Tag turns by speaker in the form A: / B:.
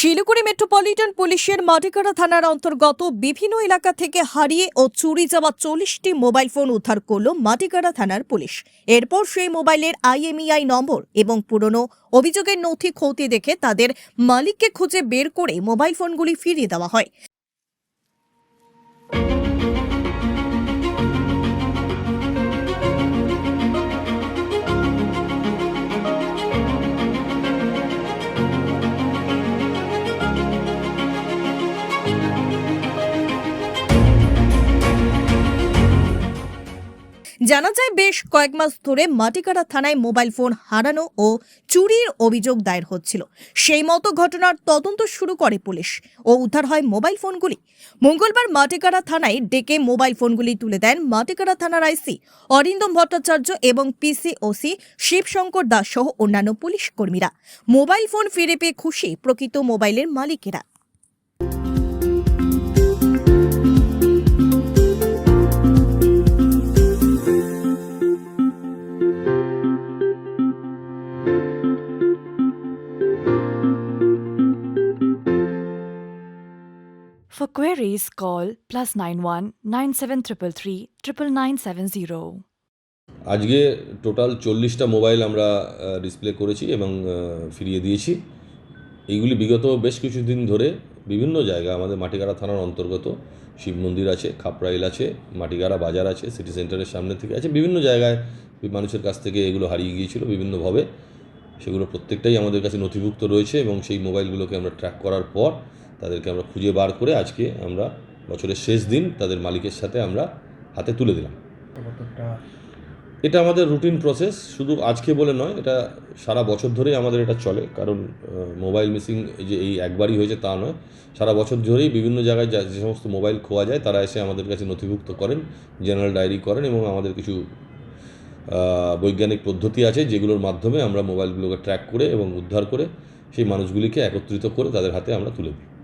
A: Siliguri metropolitan পুলিশের মাটিকাড়া থানার অন্তর্গত বিভিন্ন এলাকা থেকে হারিয়ে ও চুরি যাওয়া চল্লিশটি মোবাইল ফোন উদ্ধার করল মাটিকাড়া থানার পুলিশ। এরপর সেই মোবাইলের আইএমইআই নম্বর এবং পুরনো অভিযোগের নথি খতিয়ে দেখে তাদের মালিককে খুঁজে বের করে মোবাইল ফোনগুলি ফিরিয়ে দেওয়া হয়। জানা যায়, বেশ কয়েক মাস ধরে মাটিকাড়া থানায় মোবাইল ফোন হারানো ও চুরির অভিযোগ দায়ের হচ্ছিল। সেই মতো ঘটনার তদন্ত শুরু করে পুলিশ ও উদ্ধার হয় মোবাইল ফোনগুলি। মঙ্গলবার মাটিকাড়া থানায় ডেকে মোবাইল ফোনগুলি তুলে দেন মাটিকাড়া থানার আইসি অরিন্দম ভট্টাচার্য এবং পিসি ওসি শিবশঙ্কর দাস সহ অন্যান্য পুলিশ কর্মীরা। মোবাইল ফোন ফিরে পেয়ে খুশি প্রকৃত মোবাইলের মালিকেরা।
B: For queries, call plus 91 9733 99970.
C: আজকে টোটাল চল্লিশটা মোবাইল আমরা ডিসপ্লে করেছি এবং ফিরিয়ে দিয়েছি এইগুলি বিগত বেশ কিছুদিন ধরে বিভিন্ন জায়গা আমাদের মাটিগাড়া থানার অন্তর্গত শিব মন্দির আছে খাপরাইল আছে মাটিগাড়া বাজার আছে সিটি সেন্টারের সামনে থেকে আছে বিভিন্ন জায়গায় মানুষের কাছ থেকে এগুলো হারিয়ে গিয়েছিল বিভিন্নভাবে সেগুলো প্রত্যেকটাই আমাদের কাছে নথিভুক্ত রয়েছে এবং সেই মোবাইলগুলোকে আমরা ট্র্যাক করার পর তাদেরকে আমরা খুঁজে বার করে আজকে আমরা বছরের শেষ দিন তাদের মালিকের সাথে আমরা হাতে তুলে দিলাম। এটা আমাদের রুটিন প্রসেস শুধু আজকে বলে নয় এটা সারা বছর ধরেই আমাদের এটা চলে কারণ মোবাইল মিসিং যে এই একবারই হয়েছে তা নয়। সারা বছর ধরেই বিভিন্ন জায়গায় যা- যে সমস্ত মোবাইল খোয়া যায় তারা এসে আমাদের কাছে নথিভুক্ত করেন জেনারেল ডায়েরি করেন এবং আমাদের কিছু বৈজ্ঞানিক পদ্ধতি আছে যেগুলোর মাধ্যমে আমরা মোবাইলগুলোকে ট্র্যাক করে এবং উদ্ধার করে সেই মানুষগুলিকে একত্রিত করে তাদের হাতে আমরা তুলে দিই।